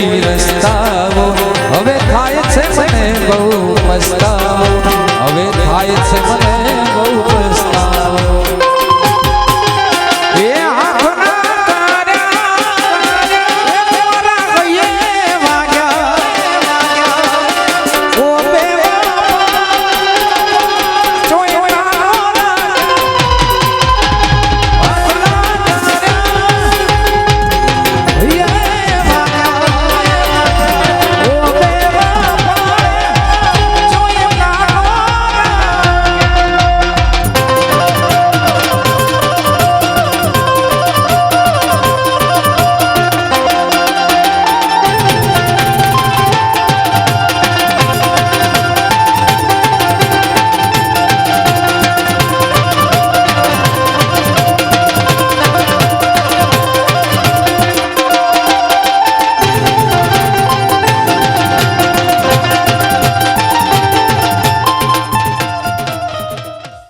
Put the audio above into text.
કોઈ રસ્તાઓ. હવે થાય છે મને બહુ મસ્તાઓ હવે થાય છે મને